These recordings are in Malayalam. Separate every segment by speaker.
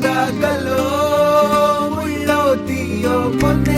Speaker 1: gagalo mulo tiyo pag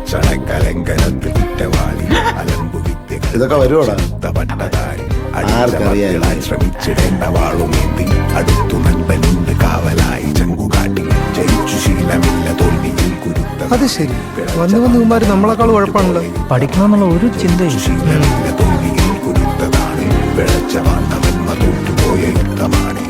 Speaker 2: അടക്കമച്ചടക്കലങ്കനത്തിൽ കുറ്റവാളി അലമ്പു
Speaker 3: ഇതൊക്കെ വരുവോടാ?
Speaker 2: പട്ടതാരി
Speaker 3: ആർക്കറിയാം?
Speaker 2: ശ്രമിച്ചിടേണ്ട വാളുമേന്തി അടുത്തു നൻപനുണ്ട് കാവലായി ചങ്കുകാട്ടി ജയിച്ചു ശീലമില്ല തോൽവിയിൽ കുരുത്ത.
Speaker 4: അത് ശരി. വന്ന് വന്ന് കുമാര് നമ്മളെക്കാൾ ഉഴപ്പാണല്ലോ.
Speaker 5: പഠിക്കണമെന്നുള്ള ഒരു ചിന്തയും
Speaker 2: ശീലമില്ല തോൽവിയിൽ കുരുത്തതാണ്. വിളച്ച വന്നവന്മ തോറ്റുപോയ യുദ്ധമാണ്.